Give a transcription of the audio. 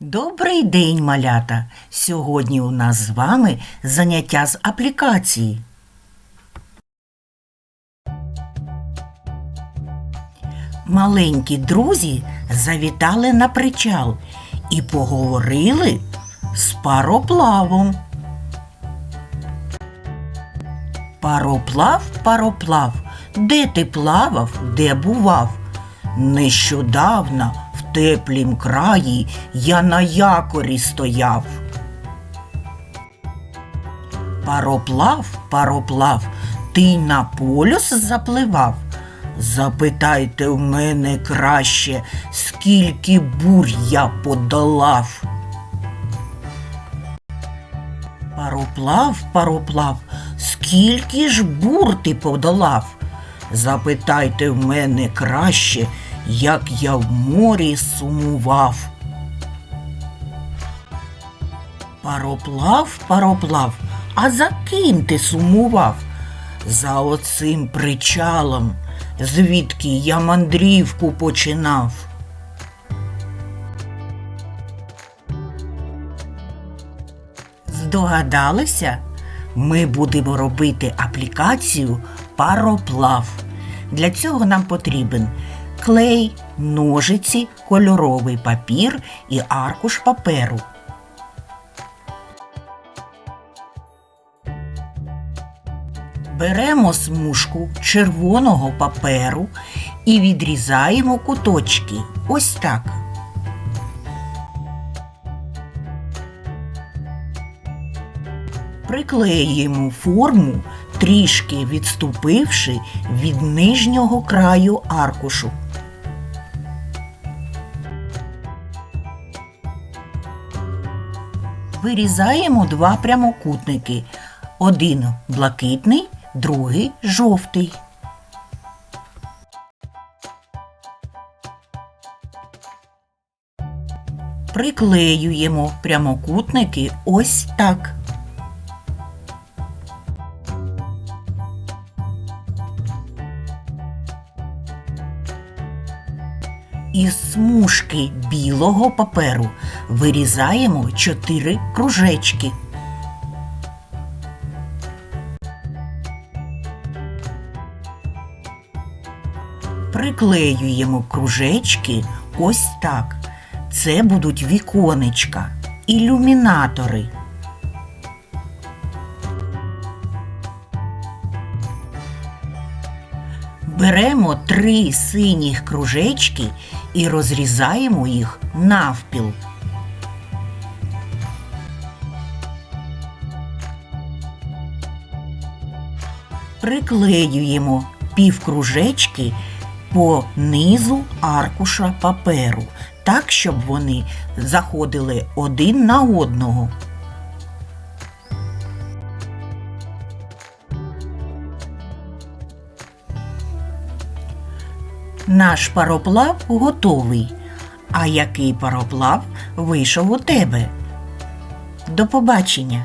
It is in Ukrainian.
Добрий день, малята! Сьогодні у нас з вами заняття з аплікації. Маленькі друзі завітали на причал і поговорили з пароплавом. Пароплав, пароплав, де ти плавав, де бував? Нещодавно теплім краї я на якорі стояв. Пароплав, пароплав, ти на полюс запливав? Запитайте в мене краще, скільки бур я подолав. Пароплав, пароплав, скільки ж бур ти подолав? Запитайте в мене краще, як я в морі сумував. Пароплав, пароплав, а за ким ти сумував? За оцим причалом, звідки я мандрівку починав. Здогадалися? Ми будемо робити аплікацію пароплав. Для цього нам потрібен клей, ножиці, кольоровий папір і аркуш паперу. Беремо смужку червоного паперу і відрізаємо куточки. Ось так. Приклеюємо форму, трішки відступивши від нижнього краю аркушу. Вирізаємо два прямокутники. Один блакитний, другий жовтий. Приклеюємо прямокутники ось так. Із смужки білого паперу вирізаємо чотири кружечки. Приклеюємо кружечки ось так. Це будуть віконечка, ілюмінатори. Беремо три синіх кружечки і розрізаємо їх навпіл. Приклеюємо півкружечки по низу аркуша паперу, так, щоб вони заходили один на одного. Наш пароплав готовий. А який пароплав вийшов у тебе? До побачення!